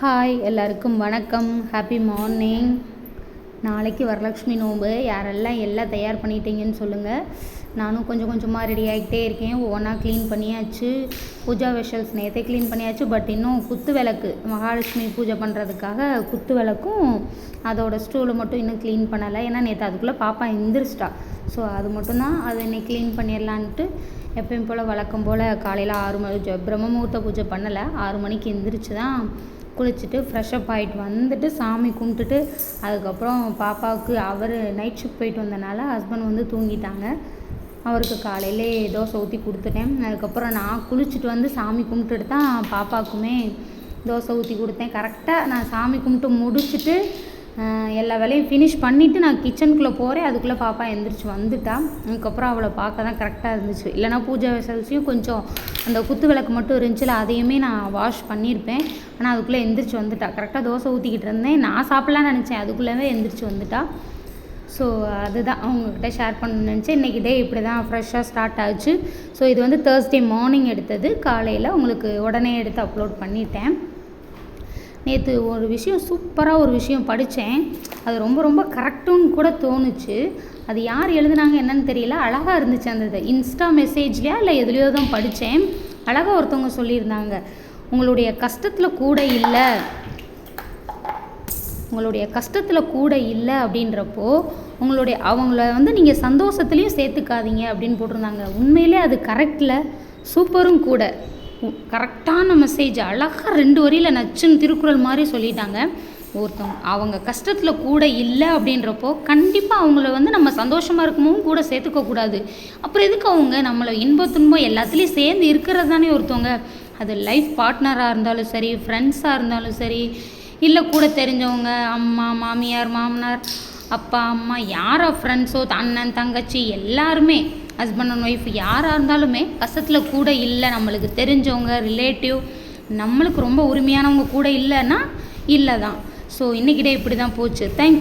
Hi எல்லாருக்கும் வணக்கம். Happy morning நாளைக்கு வரலக்ஷ்மி நோம்பு யாரெல்லாம் எல்லாம் தயார் பண்ணிட்டீங்கன்னு சொல்லுங்கள் நானும் கொஞ்சம் கொஞ்சமாக ரெடி ஆகிட்டே இருக்கேன். ஒவ்வொன்றா க்ளீன் பண்ணியாச்சு. பூஜா வெஷல்ஸ் நேற்றே க்ளீன் பண்ணியாச்சு. பட் இன்னும் குத்து விளக்கு மகாலட்சுமி பூஜை பண்ணுறதுக்காக குத்து விளக்கும் அதோடய ஸ்டூலை மட்டும் இன்னும் க்ளீன் பண்ணலை. ஏன்னா நேற்று அதுக்குள்ளே பாப்பா எந்திரிச்சிட்டா. ஸோ அது மட்டும்தான் அதை இன்னைக்கு க்ளீன் பண்ணிடலான்ட்டு எப்பயும் போல் வழக்கம் போல் காலையில் ஆறு மணி ஜ- பிரம்ம முகூர்த்த பூஜை பண்ணலை. ஆறு மணிக்கு எந்திரிச்சு தான் குளிச்சுட்டு ஃப்ரெஷ்அப் ஆகிட்டு வந்துட்டு சாமி கும்பிட்டுட்டு அதுக்கப்புறம் பாப்பாவுக்கு அவர் நைட் ஷிஃப்ட் போயிட்டு வந்தனால ஹஸ்பண்ட் வந்து தூங்கிட்டாங்க. அவருக்கு காலையிலே தோசை ஊற்றி கொடுத்துட்டேன். அதுக்கப்புறம் நான் குளிச்சுட்டு வந்து சாமி கும்பிட்டுட்டு தான் பாப்பாவுக்குமே தோசை ஊற்றி கொடுத்தேன். கரெக்டாக நான் சாமி கும்பிட்டு முடிச்சுட்டு எல்லா வேலையும் ஃபினிஷ் பண்ணிவிட்டு நான் கிச்சனுக்குள்ளே போகிறேன் அதுக்குள்ளே பாப்பா எந்திரிச்சு வந்துட்டா. அதுக்கப்புறம் அவளை பார்க்க தான் கரெக்டாக இருந்துச்சு. இல்லைனா பூஜை வெசல்ஸையும் கொஞ்சம் அந்த குத்து விளக்கு மட்டும் இருந்துச்சுல அதையுமே நான் வாஷ் பண்ணியிருப்பேன். ஆனால் அதுக்குள்ளே எந்திரிச்சு வந்துட்டா. கரெக்டாக தோசை ஊற்றிக்கிட்டு இருந்தேன். நான் சாப்பிட்லான்னு நினச்சேன். அதுக்குள்ளேவே எந்திரிச்சு வந்துட்டா. ஸோ அதுதான் அவங்கக்கிட்ட ஷேர் பண்ணணும்னு நினச்சி இன்றைக்கி டே இப்படி தான் ஃப்ரெஷ்ஷாக ஸ்டார்ட் ஆச்சு. ஸோ இது வந்து தேர்ஸ்டே மார்னிங் எடுத்தது. காலையில் உங்களுக்கு உடனே எடுத்து அப்லோட் பண்ணிட்டேன். நேற்று ஒரு விஷயம் சூப்பராக ஒரு விஷயம் படித்தேன் அது ரொம்ப ரொம்ப கரெக்டுன்னு கூட தோணுச்சு. அது யார் எழுதுனாங்க என்னன்னு தெரியல. அழகாக இருந்துச்சு அந்த இது. இன்ஸ்டா மெசேஜ்லையா இல்லை எதுலையோ தான் படித்தேன் அழகாக ஒருத்தவங்க சொல்லியிருந்தாங்க. உங்களுடைய கஷ்டத்தில் கூட இல்லை. உங்களுடைய கஷ்டத்தில் கூட இல்லை அப்படின்றப்போ உங்களுடைய அவங்கள வந்து நீங்கள் சந்தோஷத்துலேயும் சேர்த்துக்காதீங்க அப்படின்னு போட்டிருந்தாங்க. உண்மையிலே அது கரெக்டில் சூப்பரும் கூட. கரெக்டான மெசேஜ் அழகாக ரெண்டு வரியில் நச்சுன்னு திருக்குறள் மாதிரி சொல்லிட்டாங்க. ஒருத்தவங்க அவங்க கஷ்டத்தில் கூட இல்லை அப்படின்றப்போ கண்டிப்பாக அவங்கள வந்து நம்ம சந்தோஷமாக இருக்கும்போதும் கூட சேர்த்துக்கக்கூடாது அப்புறம் எதுக்கு அவங்க நம்மளை இன்ப துன்பம் எல்லாத்துலேயும் சேர்ந்து இருக்கிறது தானே ஒருத்தவங்க? அது லைஃப் பார்ட்னராக இருந்தாலும் சரி ஃப்ரெண்ட்ஸாக இருந்தாலும் சரி இல்லை கூட தெரிஞ்சவங்க அம்மா மாமியார் மாமனார் அப்பா அம்மா யாரோ ஃப்ரெண்ட்ஸோ அண்ணன் தங்கச்சி எல்லாருமே ஹஸ்பண்ட் அண்ட் ஒய்ஃப் யாராக இருந்தாலுமே கஷ்டத்தில் கூட இல்லை நம்மளுக்கு தெரிஞ்சவங்க ரிலேட்டிவ் நம்மளுக்கு ரொம்ப உரிமையானவங்க கூட இல்லைன்னா இல்லை தான் ஸோ இன்றைக்கிட்டே இப்படி தான் போச்சு. தேங்க்